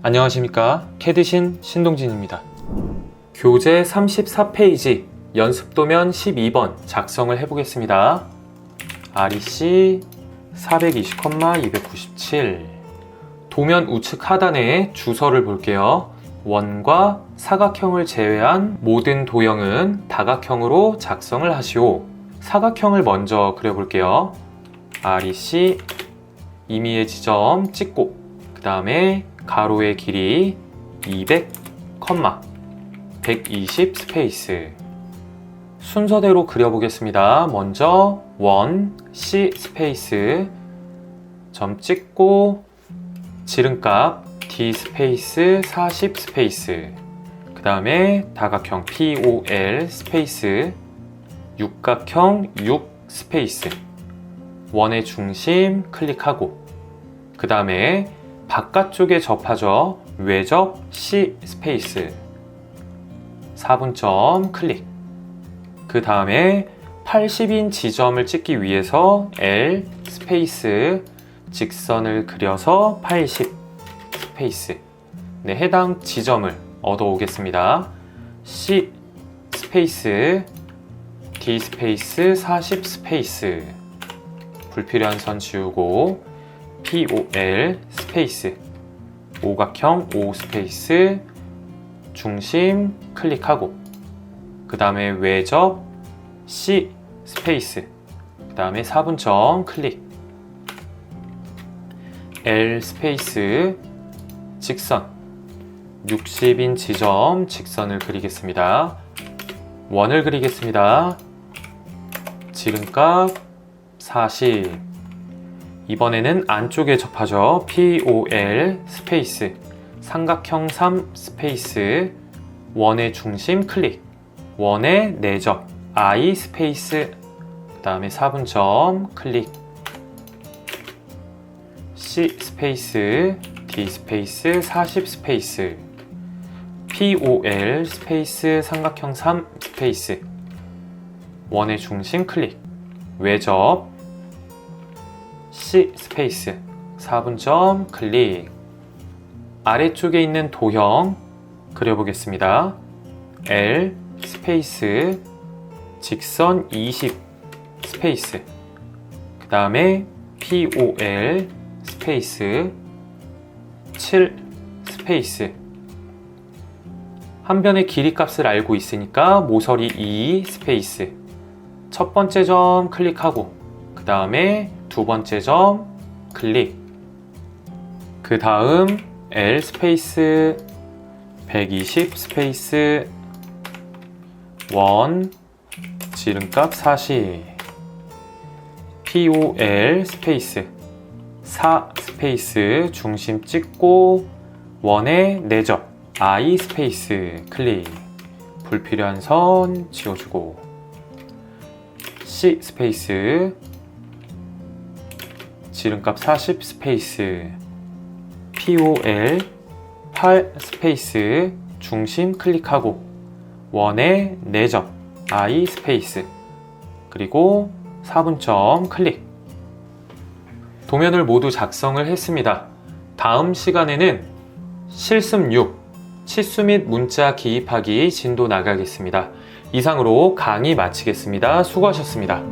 안녕하십니까. 캐드신 신동진입니다. 교재 34페이지 연습도면 12번 작성을 해보겠습니다. REC 420,297 도면 우측 하단에 주소를 볼게요. 원과 사각형을 제외한 모든 도형은 다각형으로 작성을 하시오. 사각형을 먼저 그려볼게요. REC 임의의 지점 찍고 그 다음에 가로의 길이 200, 120 스페이스. 순서대로 그려보겠습니다. 먼저 원, C 스페이스 점 찍고 지름값 D 스페이스 40 스페이스. 그 다음에 다각형 POL 스페이스 육각형 6 스페이스. 원의 중심 클릭하고 그 다음에 바깥쪽에 접하죠. 외접 C 스페이스. 4분점 클릭. 그 다음에 80인 지점을 찍기 위해서 L 스페이스 직선을 그려서 80 스페이스. 네, 해당 지점을 얻어 오겠습니다. C 스페이스 D 스페이스 40 스페이스. 불필요한 선 지우고 POL 스페이스. 오각형 O 스페이스 중심 클릭하고 그 다음에 외접 C 스페이스 그 다음에 4분점 클릭. L 스페이스 직선. 60인 지점 직선을 그리겠습니다. 원을 그리겠습니다. 지름값 40 이번에는 안쪽에 접하죠. POL 스페이스. 삼각형 3 스페이스. 원의 중심 클릭. 원의 내접 I 스페이스. 그 다음에 4분점 클릭. C 스페이스. D 스페이스. 40 스페이스. POL 스페이스. 삼각형 3 스페이스. 원의 중심 클릭. 외접 C 스페이스. 4분점 클릭. 아래쪽에 있는 도형 그려보겠습니다. L 스페이스 직선 20 스페이스. 그 다음에 POL 스페이스 7 스페이스. 한 변의 길이 값을 알고 있으니까 모서리 2 스페이스. 첫 번째 점 클릭하고 그 다음에 두 번째 점 클릭. 그 다음 L 스페이스 120 스페이스 1 지름값 40 POL 스페이스 4 스페이스 중심 찍고 원의 내접 I 스페이스 클릭. 불필요한 선 지워주고 C 스페이스 지름값 40 스페이스 POL 8 스페이스 중심 클릭하고 원의 내접 I 스페이스 그리고 4분점 클릭 도면을 모두 작성을 했습니다. 다음 시간에는 실습 6 치수 및 문자 기입하기 진도 나가겠습니다. 이상으로 강의 마치겠습니다. 수고하셨습니다.